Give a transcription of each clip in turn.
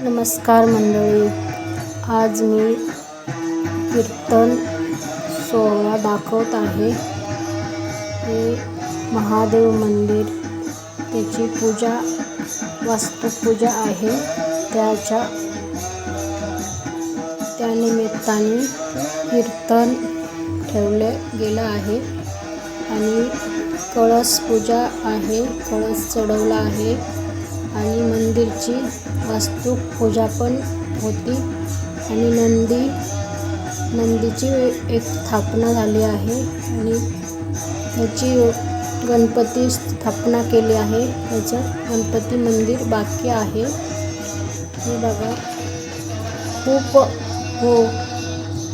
नमस्कार मंडळी. आज मी कीर्तन सोहळा दाखवत आहे. हे महादेव मंदिर त्याची पूजा वास्तुपूजा आहे. त्याच्या त्यानिमित्ताने कीर्तन ठेवले गेलं आहे. आणि कळस पूजा आहे कळस चढवला आहे. आणि मंदिरची वास्तुपूजा पण होती. आणि नंदी नंदीची एक स्थापना झाली आहे आणि त्याची गणपती स्थापना केली आहे. त्याचं गणपती मंदिर बाकी आहे. हे बघा. खूप हो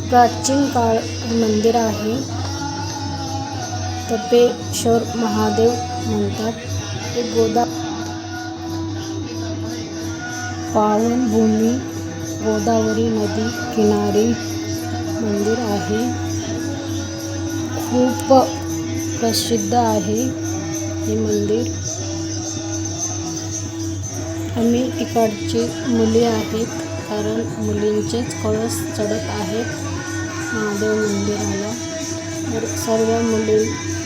प्राचीन काळ मंदिर आहे. तपेश्वर महादेव म्हणतात. हे गोदा पावनभूमी गोदावरी नदी किनारी मंदिर आहे. खूप प्रसिद्ध आहे हे मंदिर. आम्ही इकडची मुली आहेत कारण मुलींचेच कळस चढत आहेत महादेव मंदिराला. तर सर्व मुली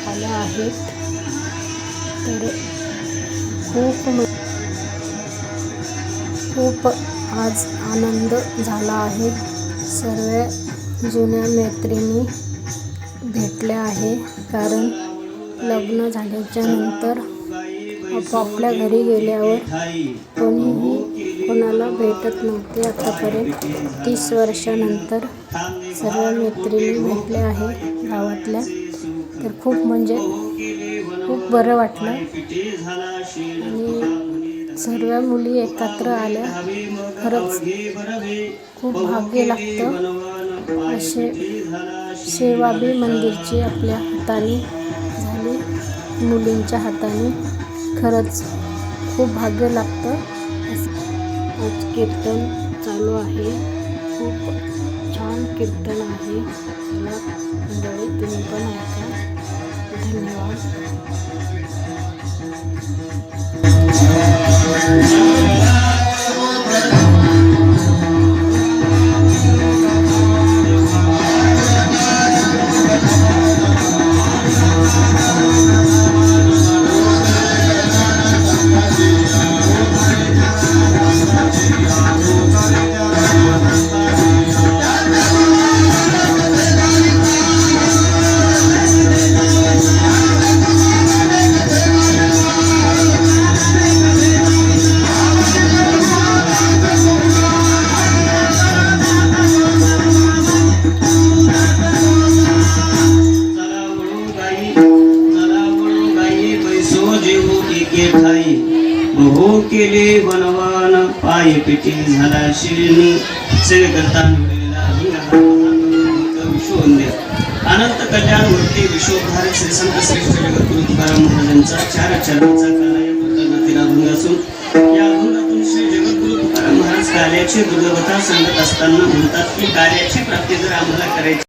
आल्या आहेत. तर खूप खूप आज आनंद झाला आहे. सर्व जुन्या मैत्रिणी भेटल्या आहे कारण लग्न झाल्याच्यानंतर आपापल्या घरी गेल्यावर कोणीही कोणाला भेटत नव्हते. आतापर्यंत तीस वर्षानंतर सर्व मैत्रिणी भेटल्या आहे गावातल्या. तर खूप म्हणजे खूप बरं वाटलं. आणि सर्व मुली एकत्र आल्या. खरंच खूप भाग्य लागतं. असे सेवाबी मंदिरची आपल्या हाताने झाली मुलींच्या हाताने. खरंच खूप भाग्य लागतं. आज कीर्तन चालू आहे. खूप छान कीर्तन आहे. मला मंडळी तुम्ही पण ऐका. धन्यवाद. चला बैसो जेवू एके ठाई हो केले वनवान पाय पिटी झाला शिरिणी. सेवे करता निवडलेला अनंत कल्याण मूर्ती विश्वभारत श्री संत श्रेष्ठ जगद्गुरु तुकाराम महाराजांचा चार चरणाचा काला या कृतज्ञतेला अभंग असून या अभंगातून श्री जगद्गुरु तुकाराम महाराज कार्याची दुर्गवता सांगत असताना म्हणतात की कार्याची प्राप्ती जर आम्हाला करायची